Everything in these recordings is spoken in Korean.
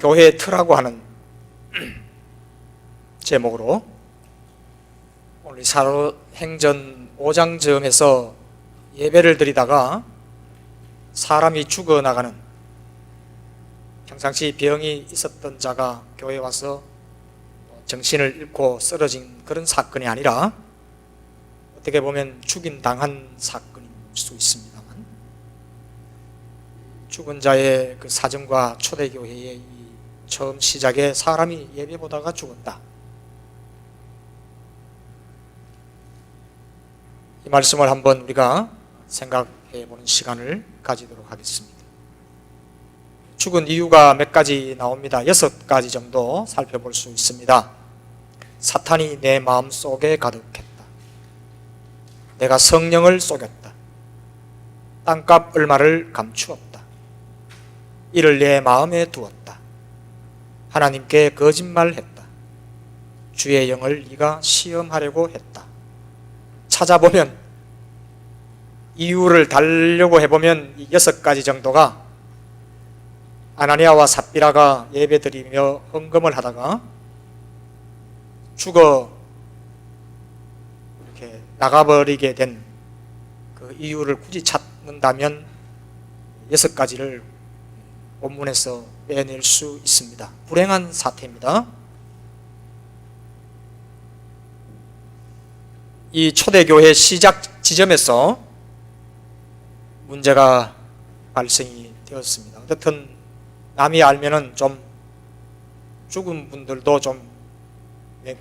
교회의 틀라고 하는 제목으로 오늘 사도행전 5장점에서 예배를 드리다가 사람이 죽어나가는 평상시 병이 있었던 자가 교회에 와서 정신을 잃고 쓰러진 그런 사건이 아니라 어떻게 보면 죽임당한 사건일 수 있습니다만 죽은 자의 그 사정과 초대교회의 처음 시작에 사람이 예배보다가 죽은다. 이 말씀을 한번 우리가 생각해 보는 시간을 가지도록 하겠습니다. 죽은 이유가 몇 가지 나옵니다. 여섯 가지 정도 살펴볼 수 있습니다. 사탄이 내 마음 속에 가득했다. 내가 성령을 속였다. 땅값 얼마를 감추었다. 이를 내 마음에 두었다. 하나님께 거짓말했다. 주의 영을 네가 시험하려고 했다. 찾아보면 이유를 달려고 해보면 여섯 가지 정도가 아나니아와 삽비라가 예배드리며 헌금을 하다가 죽어 이렇게 나가버리게 된 그 이유를 굳이 찾는다면 여섯 가지를 본문에서 빼낼 수 있습니다. 불행한 사태입니다. 이 초대교회 시작 지점에서 문제가 발생이 되었습니다. 어쨌든 남이 알면은 좀 죽은 분들도 좀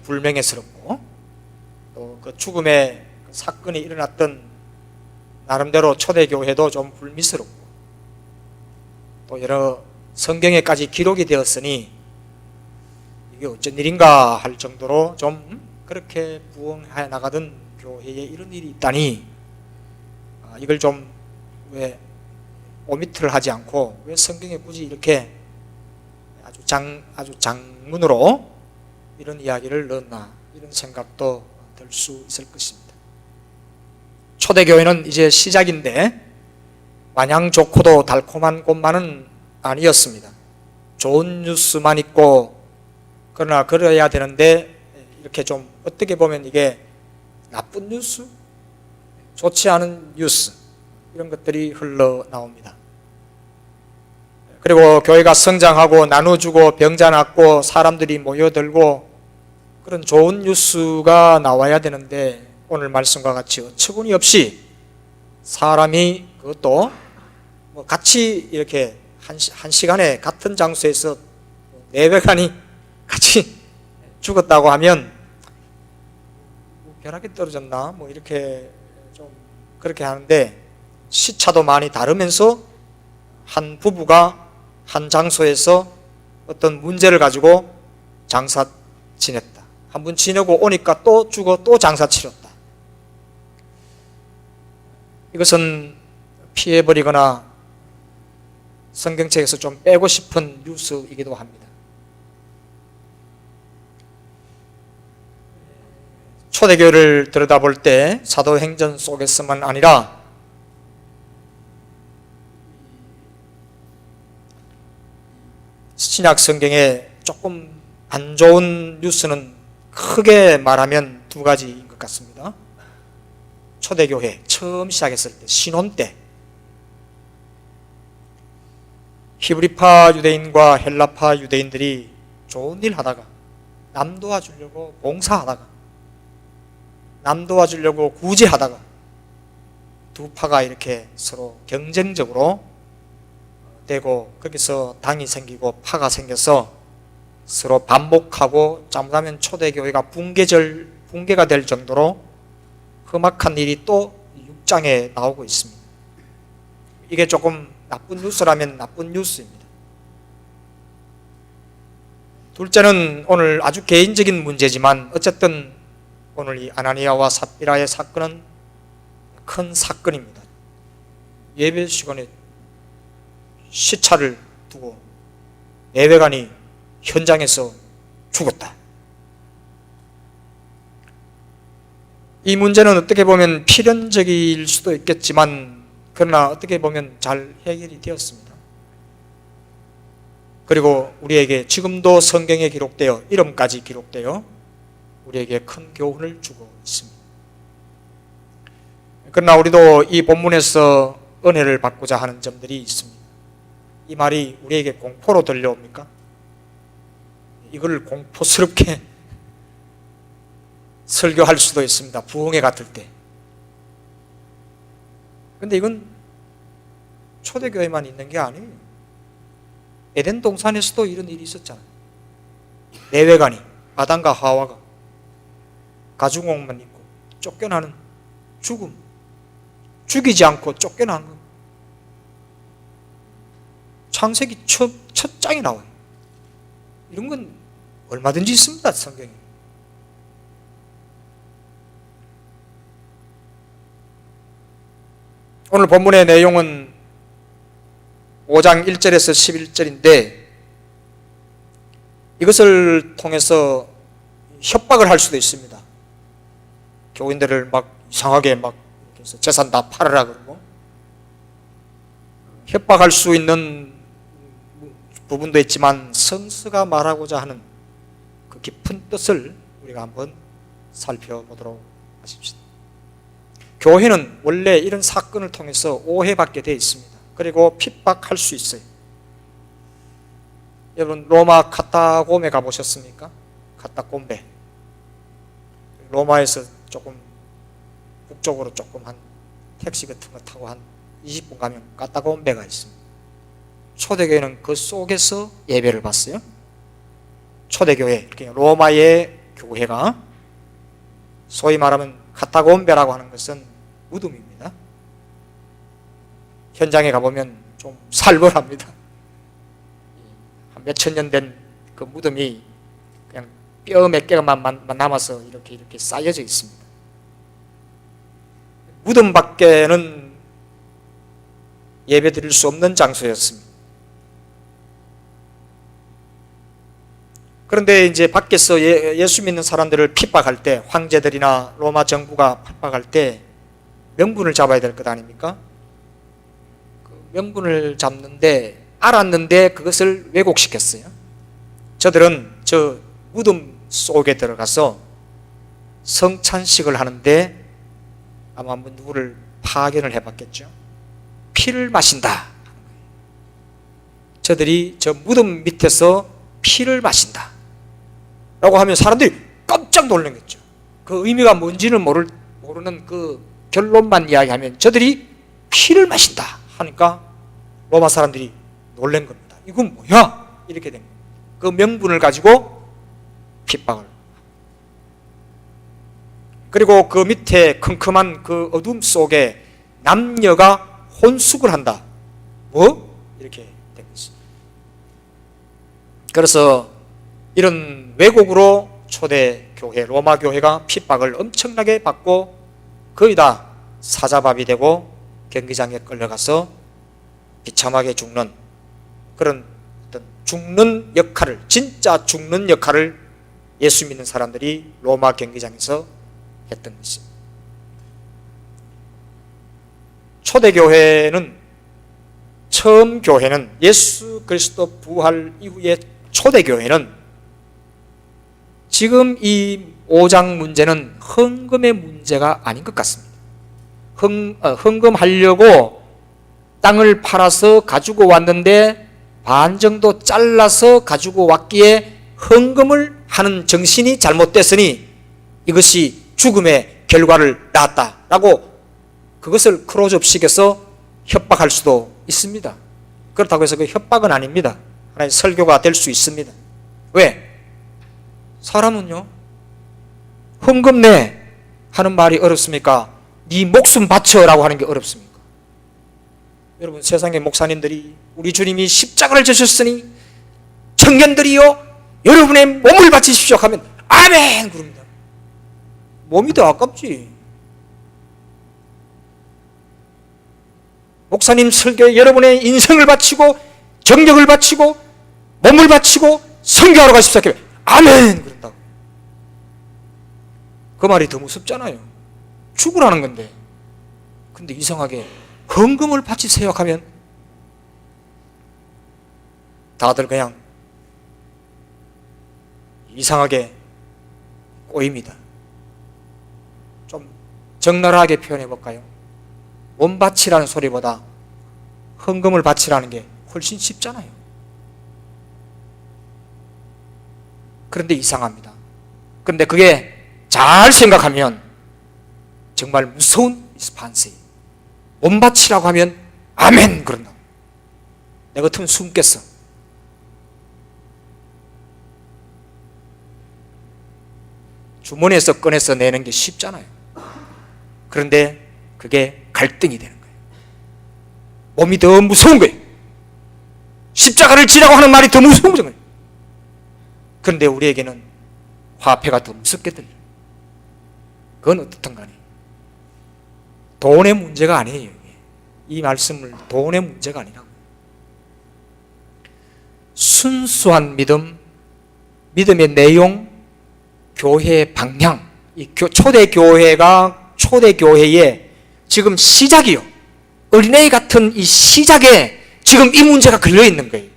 불명예스럽고 또 그 죽음의 사건이 일어났던 나름대로 초대교회도 좀 불미스럽고 또 여러 성경에까지 기록이 되었으니 이게 어쩐 일인가 할 정도로 좀 음? 그렇게 부흥해 나가던 교회에 이런 일이 있다니 아, 이걸 좀 왜 오미트를 하지 않고 왜 성경에 굳이 이렇게 아주 장 아주 장문으로 이런 이야기를 넣었나 이런 생각도 들 수 있을 것입니다. 초대교회는 이제 시작인데 마냥 좋고도 달콤한 것만은 아니었습니다. 좋은 뉴스만 있고 그러나 그래야 되는데 이렇게 좀 어떻게 보면 이게 나쁜 뉴스, 좋지 않은 뉴스 이런 것들이 흘러 나옵니다. 그리고 교회가 성장하고 나눠주고 병자 낫고 사람들이 모여들고 그런 좋은 뉴스가 나와야 되는데 오늘 말씀과 같이 어처구니 없이 사람이 그것도 뭐 같이 이렇게 한, 시, 한 시간에 같은 장소에서 네 배간이 같이 죽었다고 하면 뭐 변하게 떨어졌나 뭐 이렇게 좀 그렇게 하는데 시차도 많이 다르면서 한 부부가 한 장소에서 어떤 문제를 가지고 장사 지냈다. 한 번 지내고 오니까 또 죽어 또 장사 치렀다. 이것은 피해버리거나 성경책에서 좀 빼고 싶은 뉴스이기도 합니다. 초대교를 들여다볼 때 사도행전 속에서만 아니라 신약 성경에 조금 안 좋은 뉴스는 크게 말하면 두 가지인 것 같습니다. 초대교회 처음 시작했을 때 신혼 때 히브리파 유대인과 헬라파 유대인들이 좋은 일 하다가 남 도와주려고 봉사하다가 남 도와주려고 굳이 하다가 두 파가 이렇게 서로 경쟁적으로 되고 거기서 당이 생기고 파가 생겨서 서로 반복하고 잘못하면 초대교회가 붕괴절, 붕괴가 될 정도로 험악한 일이 또 6장에 나오고 있습니다. 이게 조금 나쁜 뉴스라면 나쁜 뉴스입니다. 둘째는 오늘 아주 개인적인 문제지만 어쨌든 오늘 이 아나니아와 삽비라의 사건은 큰 사건입니다. 예배 시간에 시차를 두고 예배관이 현장에서 죽었다. 이 문제는 어떻게 보면 필연적일 수도 있겠지만 그러나 어떻게 보면 잘 해결이 되었습니다. 그리고 우리에게 지금도 성경에 기록되어 이름까지 기록되어 우리에게 큰 교훈을 주고 있습니다. 그러나 우리도 이 본문에서 은혜를 받고자 하는 점들이 있습니다. 이 말이 우리에게 공포로 들려옵니까? 이걸 공포스럽게 설교할 수도 있습니다. 부흥회 같을 때. 근데 이건 초대교회만 있는 게 아니에요. 에덴 동산에서도 이런 일이 있었잖아요. 내외간이 아담과 하와가 가죽옷만 입고 쫓겨나는 죽음, 죽이지 않고 쫓겨난 것. 창세기 첫, 첫 장이 나와요. 이런 건 얼마든지 있습니다, 성경에. 오늘 본문의 내용은 5장 1절에서 11절인데 이것을 통해서 협박을 할 수도 있습니다. 교인들을 막 이상하게 막 재산 다 팔아라 그러고 협박할 수 있는 부분도 있지만 성서가 말하고자 하는 그 깊은 뜻을 우리가 한번 살펴보도록 하십시다. 교회는 원래 이런 사건을 통해서 오해받게 되어 있습니다. 그리고 핍박할 수 있어요. 여러분 로마 카타고메 가보셨습니까? 카타콤베 로마에서 조금 북쪽으로 조금 한 택시 같은 거 타고 한 20분 가면 카타콤베가 있습니다. 초대교회는 그 속에서 예배를 받어요. 초대교회, 로마의 교회가 소위 말하면 카타콤베라고 하는 것은 무덤입니다. 현장에 가보면 좀 살벌합니다. 한 몇천 년 된 그 무덤이 그냥 뼈 몇 개만 남아서 이렇게 이렇게 쌓여져 있습니다. 무덤 밖에는 예배 드릴 수 없는 장소였습니다. 그런데 이제 밖에서 예, 수 믿는 사람들을 핍박할 때, 황제들이나 로마 정부가 핍박할 때 명분을 잡아야 될 것 아닙니까? 그 명분을 잡는데 알았는데 그것을 왜곡시켰어요. 저들은 저 무덤 속에 들어가서 성찬식을 하는데 아마 한번 누구를 파견을 해봤겠죠. 피를 마신다. 저들이 저 무덤 밑에서 피를 마신다. 라고 하면 사람들이 깜짝 놀라겠죠. 그 의미가 뭔지는 모를, 모르는 그 결론만 이야기하면 저들이 피를 마신다 하니까 로마 사람들이 놀란 겁니다. 이건 뭐야? 이렇게 된 거예요. 그 명분을 가지고 핍박을. 그리고 그 밑에 컴컴한 그 어둠 속에 남녀가 혼숙을 한다. 뭐? 이렇게 된 것이. 그래서 이런 왜곡으로 초대 교회 로마 교회가 핍박을 엄청나게 받고 거의 다 사자밥이 되고 경기장에 끌려가서 비참하게 죽는 그런 어떤 죽는 역할을 진짜 죽는 역할을 예수 믿는 사람들이 로마 경기장에서 했던 것입니다. 초대교회는 처음 교회는 예수 그리스도 부활 이후의 초대교회는 지금 이 5장 문제는 헌금의 문제가 아닌 것 같습니다. 헌, 어, 헌금하려고 땅을 팔아서 가지고 왔는데 반 정도 잘라서 가지고 왔기에 헌금을 하는 정신이 잘못됐으니 이것이 죽음의 결과를 낳았다라고 그것을 크로즈업식에서 협박할 수도 있습니다. 그렇다고 해서 그 협박은 아닙니다. 하나의 설교가 될 수 있습니다. 왜? 사람은요, 헌금 내 하는 말이 어렵습니까? 네 목숨 바쳐라고 하는 게 어렵습니까? 여러분 세상의 목사님들이 우리 주님이 십자가를 지셨으니 청년들이요 여러분의 몸을 바치십시오 하면 아멘 그럽니다. 몸이 더 아깝지. 목사님 설교에 여러분의 인생을 바치고 정력을 바치고 몸을 바치고 성교하러 가십시오. 아멘 그런다고. 그 말이 더 무섭잖아요. 죽으라는 건데. 근데 이상하게 헌금을 바치세요 하면 다들 그냥 이상하게 꼬입니다. 좀 적나라하게 표현해 볼까요? 몸 바치라는 소리보다 헌금을 바치라는 게 훨씬 쉽잖아요. 그런데 이상합니다. 그런데 그게 잘 생각하면 정말 무서운 스판스. 몸 바치라고 하면 아멘 그런다. 내 같으면 숨겠어. 주머니에서 꺼내서 내는 게 쉽잖아요. 그런데 그게 갈등이 되는 거예요. 몸이 더 무서운 거예요. 십자가를 지라고 하는 말이 더 무서운 거예요. 그런데 우리에게는 화폐가 더 무섭게 들려. 그건 어떻든 간에 돈의 문제가 아니에요. 이 말씀을 돈의 문제가 아니라고. 순수한 믿음, 믿음의 내용, 교회의 방향, 이 교- 초대 교회가 초대 교회의 지금 시작이요. 어린애 같은 이 시작에 지금 이 문제가 걸려 있는 거예요.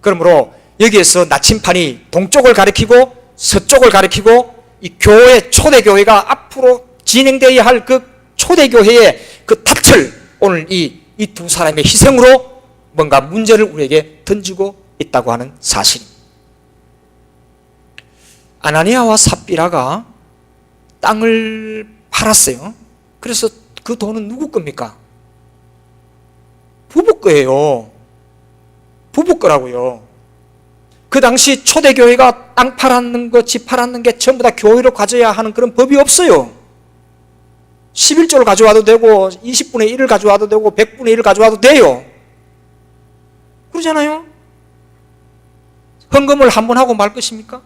그러므로 여기에서 나침판이 동쪽을 가리키고 서쪽을 가리키고 이 교회 초대 교회가 앞으로 진행되어야 할 그 초대 교회의 그 닻을 오늘 이 이 두 사람의 희생으로 뭔가 문제를 우리에게 던지고 있다고 하는 사실입니다. 아나니아와 삽비라가 땅을 팔았어요. 그래서 그 돈은 누구 겁니까? 부부 거예요. 부부 거라고요. 그 당시 초대교회가 땅 팔았는 거, 집 팔았는 게 전부 다 교회로 가져야 하는 그런 법이 없어요. 11조를 가져와도 되고, 20분의 1을 가져와도 되고, 100분의 1을 가져와도 돼요. 그러잖아요? 헌금을 한 번 하고 말 것입니까?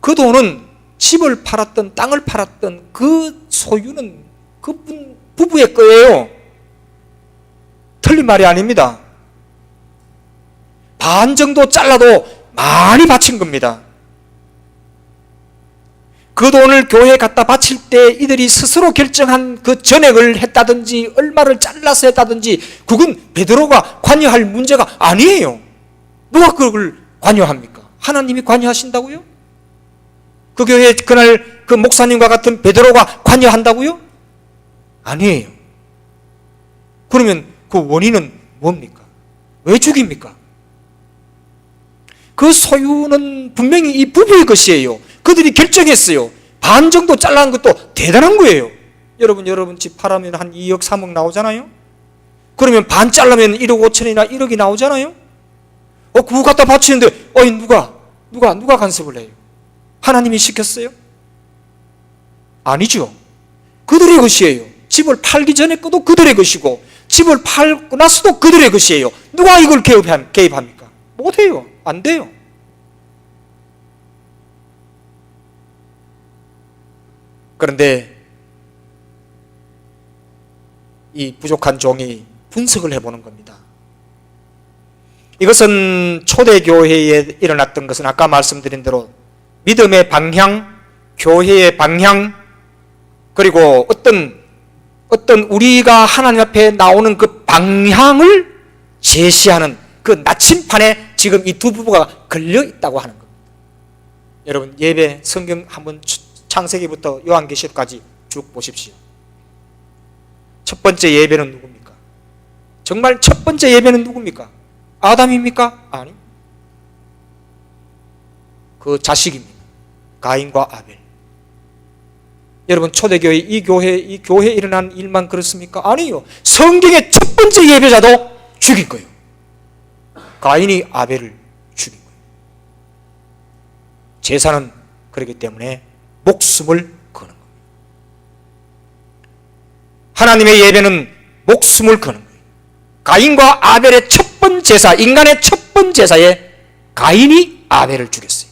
그 돈은 집을 팔았던 땅을 팔았던 그 소유는 그분 부부의 거예요. 틀린 말이 아닙니다. 반 정도 잘라도 많이 바친 겁니다. 그 돈을 교회에 갖다 바칠 때 이들이 스스로 결정한 그 전액을 했다든지 얼마를 잘라서 했다든지 그건 베드로가 관여할 문제가 아니에요. 누가 그걸 관여합니까? 하나님이 관여하신다고요? 그 교회 그날 그 목사님과 같은 베드로가 관여한다고요? 아니에요. 그러면 그 원인은 뭡니까? 왜 죽입니까? 그 소유는 분명히 이 부부의 것이에요. 그들이 결정했어요. 반 정도 잘라는 것도 대단한 거예요. 여러분, 여러분 집 팔으면 한 2억, 3억 나오잖아요? 그러면 반 잘라면 1억 5천이나 1억이 나오잖아요? 어, 그거 갖다 바치는데, 어이, 누가, 누가, 누가 간섭을 해요? 하나님이 시켰어요? 아니죠. 그들의 것이에요. 집을 팔기 전에 것도 그들의 것이고, 집을 팔고 나서도 그들의 것이에요. 누가 이걸 개입합- 개입합니까? 못해요. 안 돼요. 그런데 이 부족한 종이 분석을 해보는 겁니다. 이것은 초대교회에 일어났던 것은 아까 말씀드린 대로 믿음의 방향, 교회의 방향, 그리고 어떤, 어떤 우리가 하나님 앞에 나오는 그 방향을 제시하는 그 나침판에 지금 이 두 부부가 걸려 있다고 하는 겁니다. 여러분, 예배 성경 한번 창세기부터 요한계시록까지 쭉 보십시오. 첫 번째 예배는 누굽니까? 정말 첫 번째 예배는 누굽니까? 아담입니까? 아니. 그 자식입니다. 가인과 아벨. 여러분 초대교회 이 교회 이 교회에 일어난 일만 그렇습니까? 아니요. 성경의 첫 번째 예배자도 죽인 거예요. 가인이 아벨을 죽인 거예요. 제사는 그렇기 때문에 목숨을 거는 겁니다. 하나님의 예배는 목숨을 거는 거예요. 가인과 아벨의 첫 번 제사, 인간의 첫 번 제사에 가인이 아벨을 죽였어요.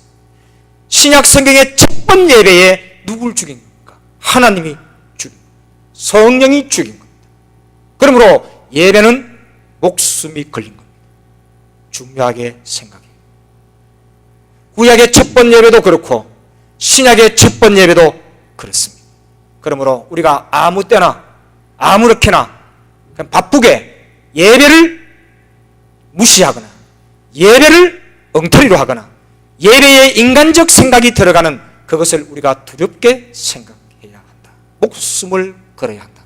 신약 성경의 첫 번 예배에 누굴 죽인 겁니까? 하나님이 죽인 겁니다. 성령이 죽인 겁니다. 그러므로 예배는 목숨이 걸린 겁니다. 중요하게 생각해요. 구약의 첫 번 예배도 그렇고 신약의 첫 번 예배도 그렇습니다. 그러므로 우리가 아무 때나 아무렇게나 그냥 바쁘게 예배를 무시하거나 예배를 엉터리로 하거나 예배에 인간적 생각이 들어가는 그것을 우리가 두렵게 생각해야 한다. 목숨을 걸어야 한다.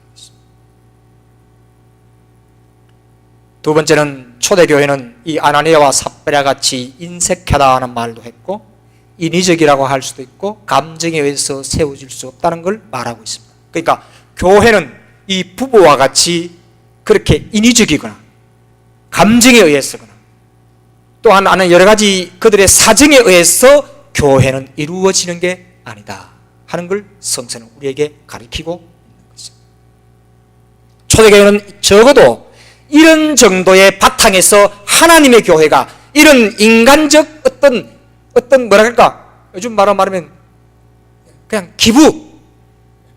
두 번째는 초대교회는 이 아나니아와 삽베라 같이 인색하다는 말도 했고 인위적이라고 할 수도 있고 감정에 의해서 세워질 수 없다는 걸 말하고 있습니다. 그러니까 교회는 이 부부와 같이 그렇게 인위적이거나 감정에 의해서거나 또한 하는 여러 가지 그들의 사정에 의해서 교회는 이루어지는 게 아니다 하는 걸 성서는 우리에게 가르치고 있는 것입니다. 초대교회는 적어도 이런 정도의 바탕에서 하나님의 교회가 이런 인간적 어떤 어떤 뭐라 할까 요즘 말로 말하면 그냥 기부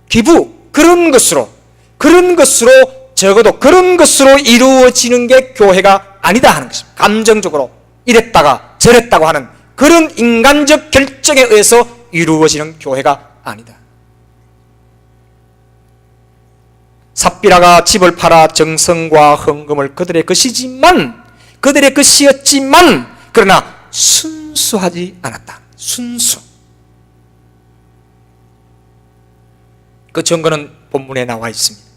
기부 그런 것으로 그런 것으로 적어도 그런 것으로 이루어지는 게 교회가 아니다 하는 것입니다. 감정적으로 이랬다가 저랬다고 하는 그런 인간적 결정에 의해서 이루어지는 교회가 아니다. 삽비라가 집을 팔아 정성과 헌금을 그들의 것이지만 그들의 것이었지만 그러나 순수하지 않았다. 순수. 그 증거는 본문에 나와 있습니다.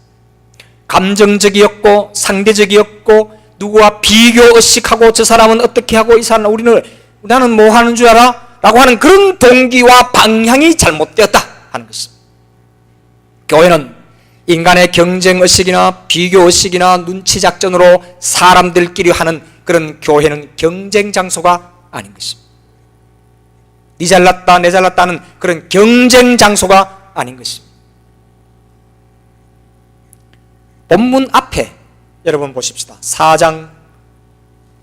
감정적이었고 상대적이었고 누구와 비교 의식하고 저 사람은 어떻게 하고 이 사람은 우리는 나는 뭐 하는 줄 알아? 라고 하는 그런 동기와 방향이 잘못되었다 하는 것입니다. 교회는 인간의 경쟁 의식이나 비교 의식이나 눈치 작전으로 사람들끼리 하는 그런 교회는 경쟁 장소가 아닌 것입니다. 니 잘났다 내 잘났다는 그런 경쟁 장소가 아닌 것입니다. 본문 앞에 여러분 보십시다. 4장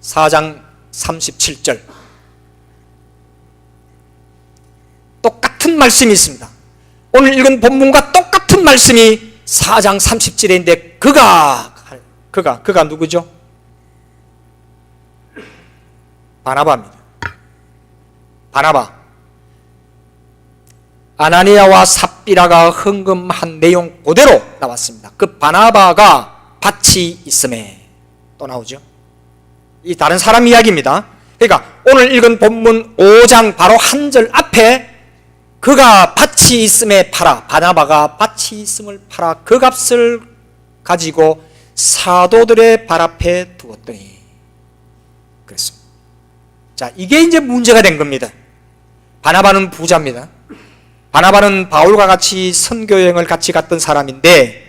4장 37절 똑같은 말씀이 있습니다. 오늘 읽은 본문과 똑같은 말씀이 4장 30절인데 그가 그가 그가 누구죠? 바나바입니다. 바나바. 아나니아와 삽비라가 헌금한 내용 그대로 나왔습니다. 그 바나바가 밭이 있음에 또 나오죠. 이 다른 사람 이야기입니다. 그러니까 오늘 읽은 본문 5장 바로 한 절 앞에 그가 밭이 있음에 팔아 바나바가 밭이 있음을 팔아 그 값을 가지고 사도들의 발 앞에 두었더니 그랬습니다. 자, 이게 이제 문제가 된 겁니다. 바나바는 부자입니다. 바나바는 바울과 같이 선교 여행을 같이 갔던 사람인데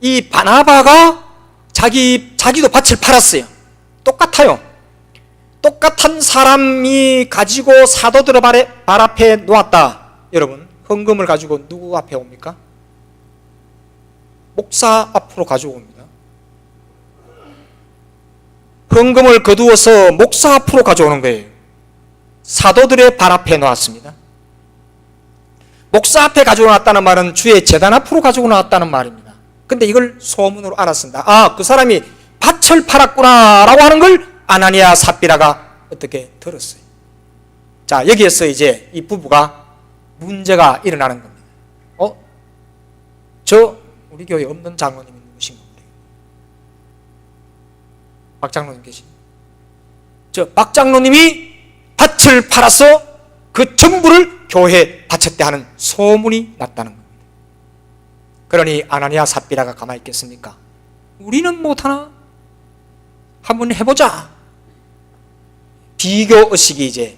이 바나바가 자기 자기도 밭을 팔았어요. 똑같아요. 똑같은 사람이 가지고 사도들의 발 앞에 놓았다. 여러분, 헌금을 가지고 누구 앞에 옵니까? 목사 앞으로 가지고 옵니다. 헌금을 거두어서 목사 앞으로 가져오는 거예요. 사도들의 발 앞에 놓았습니다. 목사 앞에 가지고 나왔다는 말은 주의 재단 앞으로 가지고 나왔다는 말입니다. 근데 이걸 소문으로 알았습니다. 아, 그 사람이 밭을 팔았구나 라고 하는 걸 아나니아 삽비라가 어떻게 들었어요. 자, 여기에서 이제 이 부부가 문제가 일어나는 겁니다. 어? 저 우리 교회 없는 장로님이 누구신 겁니까? 박 장로님 계신. 저박 장로님이 밭을 팔아서 그 전부를 교회에 바쳤대 하는 소문이 났다는 겁니다. 그러니 아나니아 삽비라가 가만히 있겠습니까? 우리는 못하나? 한번 해보자. 비교 의식이 이제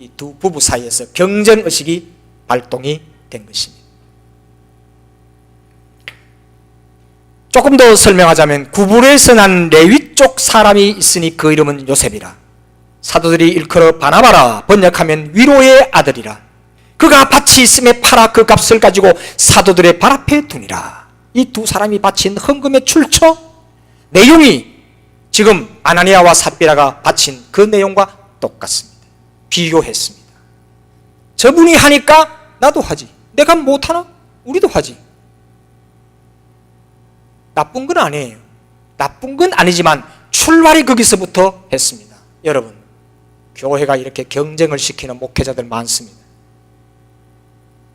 이 두 부부 사이에서 경쟁 의식이 발동이 된 것입니다. 조금 더 설명하자면 구불에서 난 레위 쪽 사람이 있으니 그 이름은 요셉이라. 사도들이 일컬어 바나바라 번역하면 위로의 아들이라. 그가 밭이 있음에 팔아 그 값을 가지고 사도들의 발 앞에 두니라. 이 두 사람이 바친 헌금의 출처 내용이 지금 아나니아와 삽비라가 바친 그 내용과 똑같습니다. 비교했습니다. 저분이 하니까 나도 하지. 내가 못하나? 우리도 하지. 나쁜 건 아니에요. 나쁜 건 아니지만 출발이 거기서부터 했습니다. 여러분, 교회가 이렇게 경쟁을 시키는 목회자들 많습니다.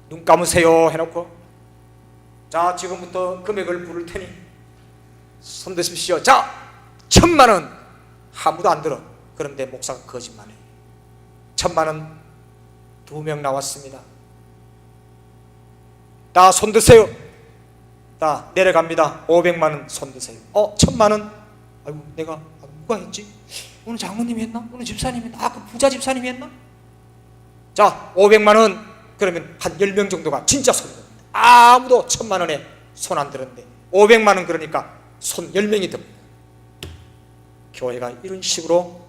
눈 감으세요 해놓고 자 지금부터 금액을 부를 테니 손 드십시오. 자 천만 원 아무도 안 들어. 그런데 목사가 거짓말해. 천만 원두명 나왔습니다. 다 손 드세요. 다 내려갑니다. 500만 원 손 드세요. 어, 천만 원. 아이고, 내가 아, 누가 했지? 오늘 장모님이 했나? 오늘 집사님이 했나? 아, 그 부자 집사님이 했나? 자, 500만 원. 그러면 한 10명 정도가 진짜 손 듭니다. 아무도 천만 원에 손 안 들었는데 500만 원 그러니까 손 10명이 듭니다. 교회가 이런 식으로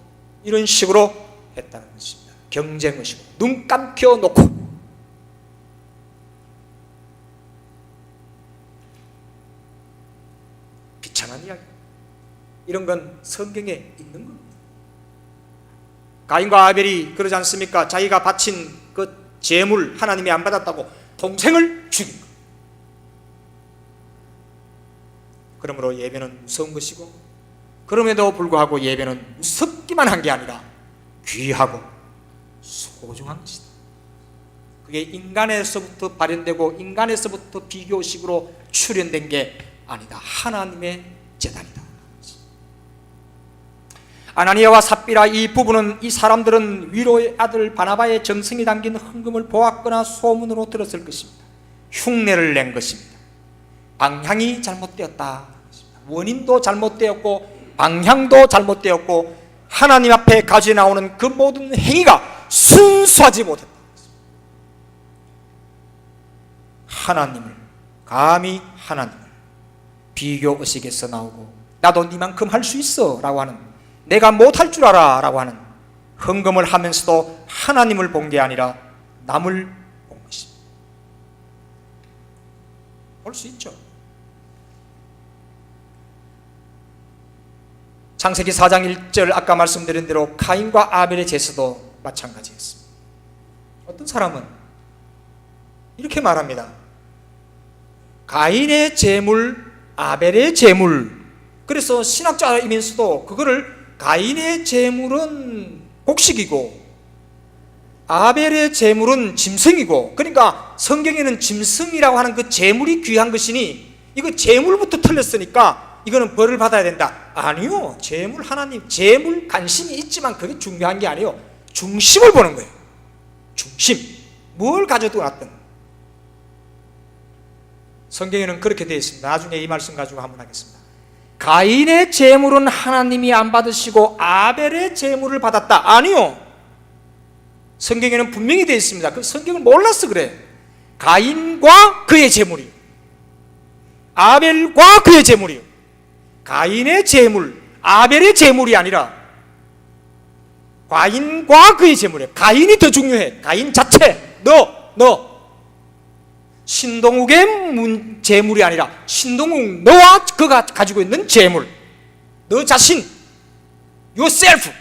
이런 식으로 했다는 것입니다. 경쟁 의식으로 눈 감겨 놓고 비참한 이야기. 이런 건 성경에 있는 겁니다. 가인과 아벨이 그러지 않습니까? 자기가 바친 그 재물 하나님이 안 받았다고 동생을 죽인 것. 그러므로 예배는 무서운 것이고 그럼에도 불구하고 예배는 무섭기만 한 게 아니라 귀하고 소중한 것이다. 그게 인간에서부터 발현되고 인간에서부터 비교식으로 출현된 게 아니다. 하나님의 재단이다. 아나니아와 삽비라 이 부부는 이 사람들은 위로의 아들 바나바의 정성이 담긴 헌금을 보았거나 소문으로 들었을 것입니다. 흉내를 낸 것입니다. 방향이 잘못되었다. 원인도 잘못되었고 방향도 잘못되었고 하나님 앞에 가져 나오는 그 모든 행위가 순수하지 못했다. 하나님을 감히 하나님을 비교 의식에서 나오고 나도 니만큼 할 수 있어라고 하는 내가 못할 줄 알아라고 하는 헌금을 하면서도 하나님을 본 게 아니라 남을 본 것입니다. 볼 수 있죠. 창세기 4장 1절 아까 말씀드린 대로 카인과 아벨의 제사도 마찬가지였습니다. 어떤 사람은 이렇게 말합니다. 가인의 재물, 아벨의 재물. 그래서 신학자이면서도 그거를 가인의 재물은 곡식이고 아벨의 재물은 짐승이고 그러니까 성경에는 짐승이라고 하는 그 재물이 귀한 것이니 이거 재물부터 틀렸으니까 이거는 벌을 받아야 된다. 아니요. 재물 하나님 재물 관심이 있지만 그게 중요한 게 아니요. 중심을 보는 거예요. 중심. 뭘 가져도 놨든. 성경에는 그렇게 되어 있습니다. 나중에 이 말씀 가지고 한번 하겠습니다. 가인의 재물은 하나님이 안 받으시고 아벨의 재물을 받았다. 아니요. 성경에는 분명히 되어 있습니다. 그 성경을 몰라서 그래. 가인과 그의 재물이 아벨과 그의 재물이요. 가인의 재물, 아벨의 재물이 아니라 가인과 그의 재물이에요. 가인이 더 중요해. 가인 자체. 너, 너. 신동욱의 문, 재물이 아니라 신동욱 너와 그가 가지고 있는 재물. 너 자신, yourself.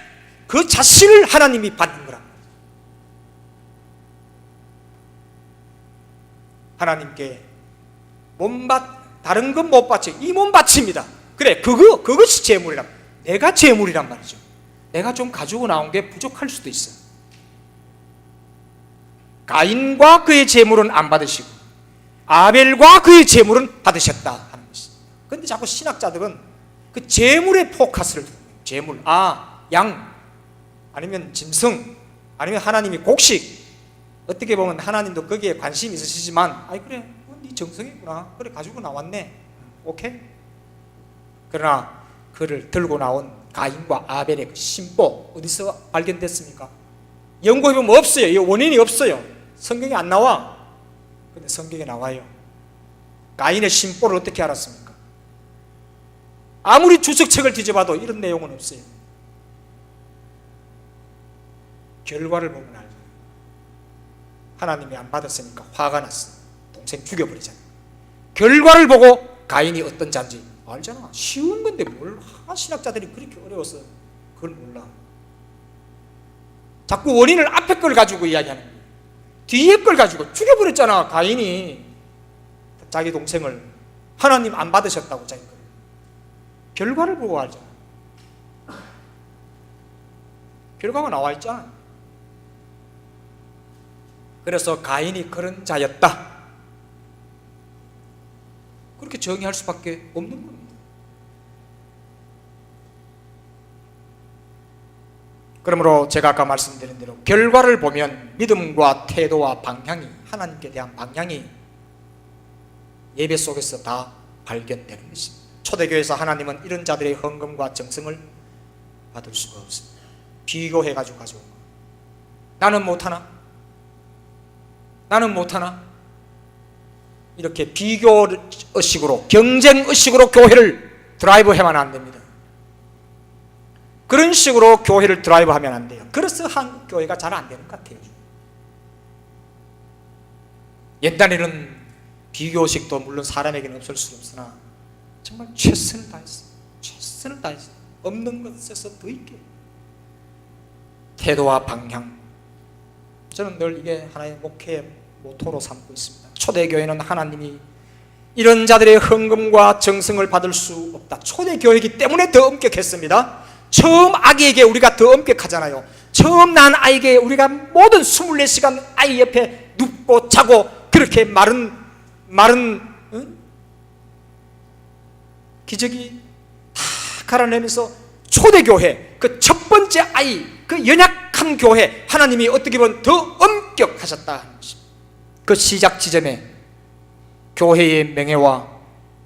그 자신을 하나님이 받는 거라. 하나님께 몸 받 다른 건 못 바쳐. 이몸 바칩니다. 그래, 그거 그것이 재물이란. 내가 재물이란 말이죠. 내가 좀 가지고 나온 게 부족할 수도 있어. 가인과 그의 재물은 안 받으시고 아벨과 그의 재물은 받으셨다 하는 것입니다. 근데 자꾸 신학자들은 그 재물에 포커스를 거예요. 재물. 아, 양 아니면 짐승 아니면 하나님이 곡식 어떻게 보면 하나님도 거기에 관심이 있으시지만 아이 그래 어, 네 정성이구나 그래 가지고 나왔네 오케이 그러나 그를 들고 나온 가인과 아벨의 그 심보 어디서 발견됐습니까? 연구해 보면 없어요 이 원인이 없어요 성경에 안 나와 근데 성경에 나와요 가인의 심보를 어떻게 알았습니까? 아무리 주석책을 뒤져봐도 이런 내용은 없어요 결과를 보면 알죠 하나님이 안 받았으니까 화가 났어. 동생 죽여버리잖아. 결과를 보고 가인이 어떤 자인지 알잖아. 쉬운 건데 뭘 하, 신학자들이 그렇게 어려워서 그걸 몰라. 자꾸 원인을 앞에 걸 가지고 이야기하는 거야. 뒤에 걸 가지고 죽여버렸잖아. 가인이 자기 동생을 하나님 안 받으셨다고 자기 걸. 결과를 보고 알잖아. 결과가 나와 있잖아. 그래서 가인이 그런 자였다. 그렇게 정의할 수밖에 없는 겁니다. 그러므로 제가 아까 말씀드린 대로 결과를 보면 믿음과 태도와 방향이 하나님께 대한 방향이 예배 속에서 다 발견되는 것입니다. 초대교회에서 하나님은 이런 자들의 헌금과 정성을 받을 수가 없습니다. 비교해 가지고 가져온 거. 나는 못하나? 나는 못하나? 이렇게 비교 의식으로 경쟁 의식으로 교회를 드라이브 해만 안 됩니다. 그런 식으로 교회를 드라이브 하면 안 돼요. 그래서 한국 교회가 잘 안 되는 것 같아요. 옛날에는 비교식도 물론 사람에게는 없을 수 없으나 정말 최선을 다했어요. 최선을 다했어요. 없는 것에서 더 있게. 태도와 방향. 저는 늘 이게 하나의 목회의 모토로 삼고 있습니다. 초대교회는 하나님이 이런 자들의 헌금과 정성을 받을 수 없다. 초대교회이기 때문에 더 엄격했습니다. 처음 아기에게 우리가 더 엄격하잖아요. 처음 난 아이에게 우리가 모든 24시간 아이 옆에 눕고 자고 그렇게 마른 마른 응? 기저귀 다 갈아내면서 초대교회 그 첫 번째 아이 그 연약한 교회 하나님이 어떻게 보면 더 엄격하셨다. 그 시작 지점에 교회의 명예와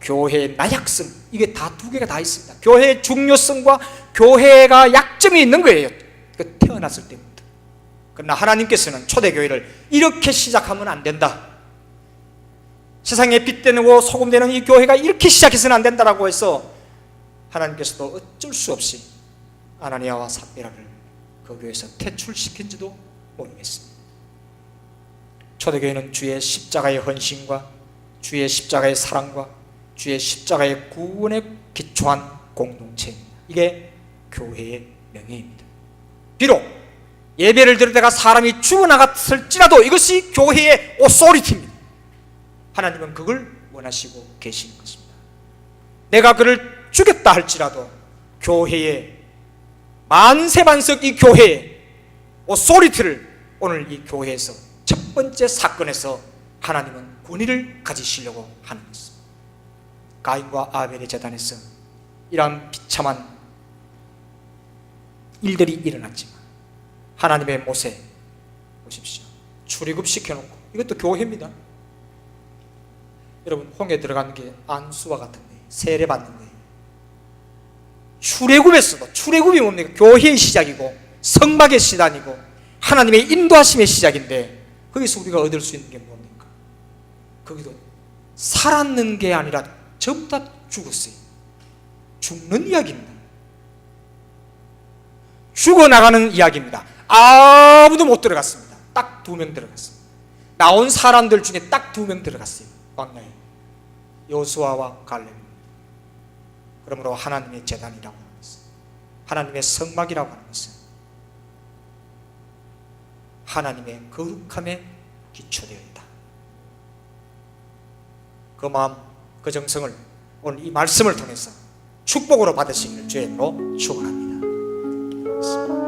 교회의 나약성 이게 다 두 개가 다 있습니다. 교회의 중요성과 교회가 약점이 있는 거예요. 그 태어났을 때부터. 그러나 하나님께서는 초대교회를 이렇게 시작하면 안 된다. 세상에 빛되고 소금되는 이 교회가 이렇게 시작해서는 안 된다라고 해서 하나님께서도 어쩔 수 없이 아나니아와 삽비라를 그 교회에서 퇴출시킨지도 모르겠습니다. 초대교회는 주의 십자가의 헌신과 주의 십자가의 사랑과 주의 십자가의 구원에 기초한 공동체입니다. 이게 교회의 명예입니다. 비록 예배를 드릴 때가 사람이 죽어나갔을지라도 이것이 교회의 오소리티입니다. 하나님은 그걸 원하시고 계시는 것입니다. 내가 그를 죽였다 할지라도 교회의 만세반석 이 교회의 오소리티를 오늘 이 교회에서 첫 번째 사건에서 하나님은 권위를 가지시려고 하는 것입니다. 가인과 아벨의 재단에서 이러한 비참한 일들이 일어났지만 하나님의 모세 보십시오. 출애굽 시켜놓고 이것도 교회입니다. 여러분 홍에 들어가는 게 안수와 같은 거예요. 세례 받는 거예요. 출애굽에서도 출애굽이 뭡니까? 교회의 시작이고 성막의 시단이고 하나님의 인도하심의 시작인데 거기서 우리가 얻을 수 있는 게 뭡니까? 거기도 살았는 게 아니라 전부 다 죽었어요. 죽는 이야기입니다. 죽어나가는 이야기입니다. 아무도 못 들어갔습니다. 딱 두 명 들어갔습니다. 나온 사람들 중에 딱 두 명 들어갔어요. 광야에. 여수아와 갈렙. 그러므로 하나님의 재단이라고 하는 것은 하나님의 성막이라고 하는 것은 하나님의 거룩함에 기초되어 있다. 그 마음, 그 정성을 오늘 이 말씀을 통해서 축복으로 받으시기를 주의 이름으로 축원합니다.